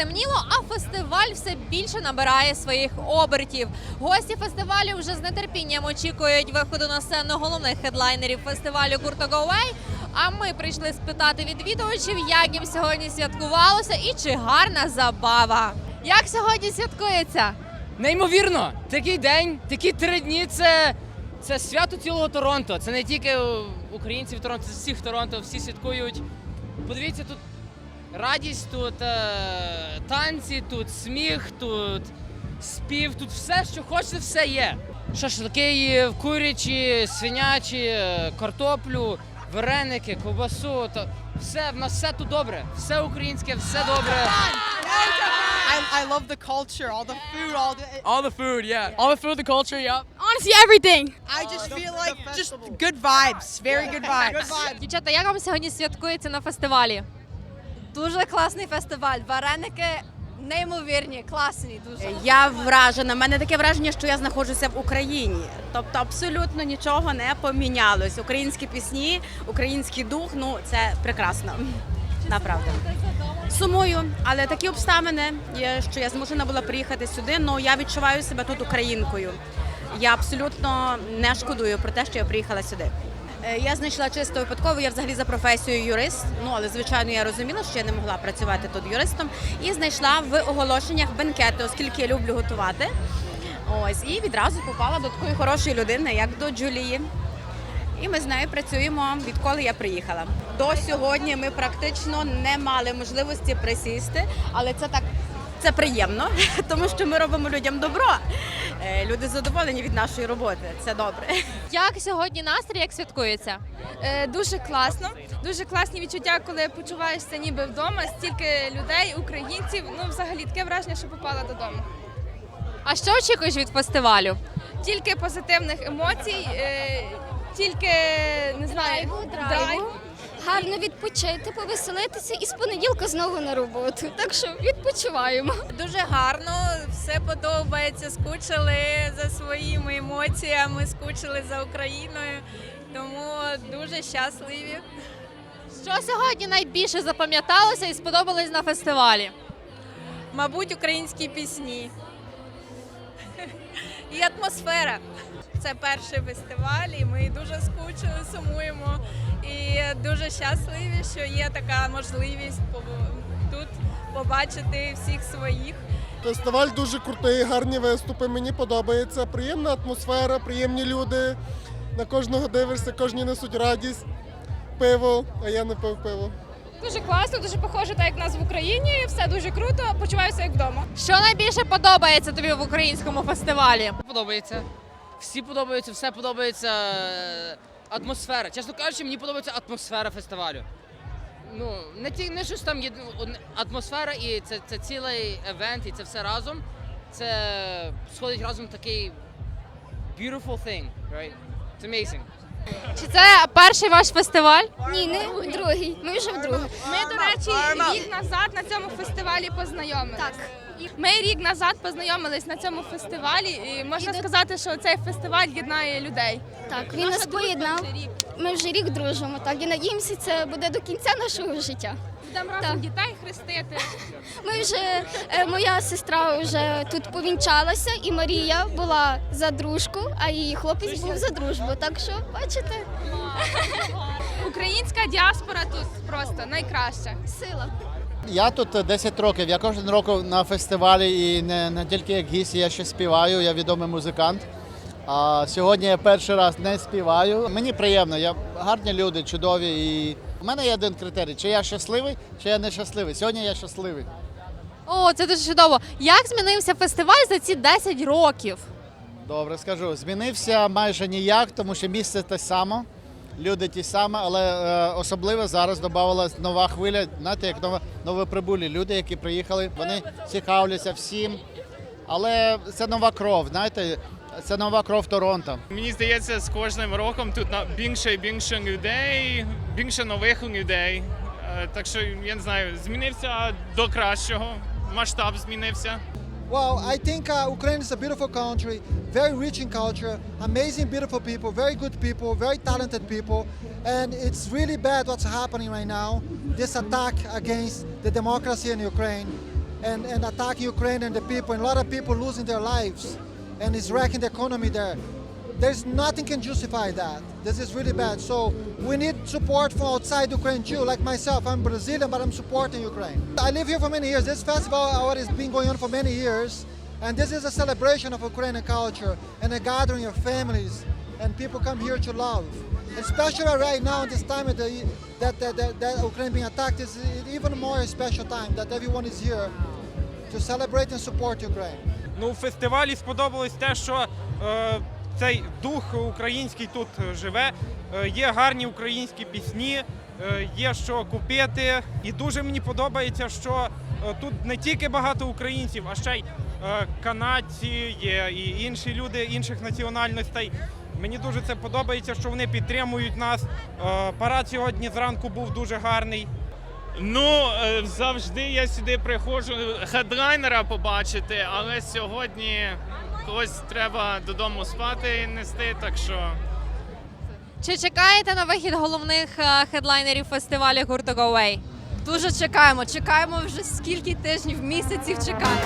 стемніло, а фестиваль все більше набирає своїх обертів. Гості фестивалю вже з нетерпінням очікують виходу на сцену головних хедлайнерів фестивалю Go А ми прийшли спитати відвідувачів, як їм сьогодні святкувалося і чи гарна забава. Як сьогодні святкується? Неймовірно, такий день, такі три дні це, це свято цілого Торонто. Це не тільки українців Торонто, це всіх Торонто, всі святкують. Подивіться, тут радість, тут е, танці, тут сміх, тут спів, тут все, що хочете, все є. Шашлики, курячі, свинячі, е, картоплю, вареники, ковбасу. То все, в нас все тут добре. Все українське, все добре. I, I love the culture, all the food, all the. All the food, yeah. All the food, the culture, yep. Honestly, everything. I just feel like just good vibes, very good. Good vibes. Дівчата, як вам сьогодні святкується на фестивалі? Дуже класний фестиваль. Вареники неймовірні, класні дуже. Я вражена. У мене таке враження, що я знаходжуся в Україні. Тобто абсолютно нічого не помінялось. Українські пісні, український дух ну це прекрасно. Направда. Сумую, але такі обставини що я змушена була приїхати сюди. але я відчуваю себе тут українкою. Я абсолютно не шкодую про те, що я приїхала сюди. Е, Я знайшла чисто випадково, я взагалі за професією юрист. Ну але звичайно я розуміла, що я не могла працювати тут юристом. І знайшла в оголошеннях бенкети, оскільки я люблю готувати. Ось і відразу попала до такої хорошої людини, як до Джулії. І ми з нею працюємо відколи я приїхала. До сьогодні ми практично не мали можливості присісти, але це так. Це приємно, тому що ми робимо людям добро. Е, Люди задоволені від нашої роботи. Це добре. Як сьогодні настрій, як святкується? Е, Дуже класно, дуже класні відчуття, коли почуваєшся ніби вдома, стільки людей, українців. Ну, взагалі таке враження, що попала додому. А що очікуєш від фестивалю? Тільки позитивних емоцій, е, тільки не знаю, драйв. Гарно відпочити, повеселитися і з понеділка знову на роботу. Так що відпочиваємо. Дуже гарно, все подобається. Скучили за своїми емоціями, скучили за Україною. Тому дуже щасливі. Що сьогодні найбільше запам'яталося і сподобалось на фестивалі? Мабуть, українські пісні. І атмосфера. Це перший фестиваль, і ми дуже скучили, сумуємо. І дуже щасливі, що є така можливість тут побачити всіх своїх. Фестиваль дуже крутий, гарні виступи. Мені подобається. Приємна атмосфера, приємні люди. На кожного дивишся, кожні несуть радість. Пиво, а я не пив пиво. Дуже класно, дуже похоже, так як в нас в Україні. Все дуже круто, почуваюся як вдома. Що найбільше подобається тобі в українському фестивалі? подобається. Всі подобаються, все подобається. е, Атмосфера. Чесно кажучи, мені подобається атмосфера фестивалю. Ну, не ті, не щось там є атмосфера, і це, це цілий евент, і це все разом. Це сходить разом в такий beautiful thing, right? It's amazing. Чи це перший ваш фестиваль? Ні, не другий. Ми вже вдруге. Ми, до речі, рік назад на цьому фестивалі познайомились. Так. Ми рік назад познайомились на цьому фестивалі, і можна сказати, що цей фестиваль єднає людей. Так, він нас поєднав. Вже рік. Ми вже рік дружимо. Так і надіємося, це буде до кінця нашого життя. Будемо разом дітей хрестити. Ми вже е, моя сестра вже тут повінчалася, і Марія була за дружку, а її хлопець був за дружбу. Так що, бачите, Українська діаспора тут просто найкраща. сила. Я тут 10 років. Я кожен рік на фестивалі і не, не тільки як гість, я ще співаю, я відомий музикант. А сьогодні я перший раз не співаю. Мені приємно, я гарні люди, чудові. І у мене є один критерій: чи я щасливий, чи я не щасливий. Сьогодні я щасливий. О, це дуже чудово. Як змінився фестиваль за ці 10 років? Добре, скажу. Змінився майже ніяк, тому що місце те саме, люди ті самі, але е, особливо зараз додавалась нова хвиля, знаєте, як нова, новоприбулі люди, які приїхали, вони цікавляться всім. Але це нова кров, знаєте, це нова кров Торонто. Мені здається, з кожним роком тут на- більше і більше людей, більше нових людей. Е, Так що я не знаю, змінився до кращого, масштаб змінився. Well, I think uh, Ukraine is a beautiful country, very rich in culture, amazing, beautiful people, very good people, very talented people, and it's really bad what's happening right now. This attack against the democracy in Ukraine. and, and attacking Ukraine and the people, and a lot of people losing their lives, and it's wrecking the economy there. There's nothing can justify that. This is really bad. So we need support from outside Ukraine too. Like myself, I'm Brazilian, but I'm supporting Ukraine. I live here for many years. This festival uh, has been going on for many years, and this is a celebration of Ukrainian culture and a gathering of families, and people come here to love. Especially right now, this time of the, that, that, that, that Ukraine being attacked, is even more a special time that everyone is here to celebrate and support Ukraine. Ну, фестивалі сподобалось те, що е, цей дух український тут е, живе. Е, є гарні українські пісні, е, є що купити. І дуже мені подобається, що е, тут не тільки багато українців, а ще й е, канадці, є і інші люди інших національностей. Мені дуже це подобається, що вони підтримують нас. Е, парад сьогодні зранку був дуже гарний. Ну, е, завжди я сюди приходжу хедлайнера побачити, але сьогодні когось треба додому спати і нести, так що. Чи чекаєте на вихід головних е, хедлайнерів фестивалю гурту Go Away? Дуже чекаємо. Чекаємо вже скільки тижнів, місяців чекаємо.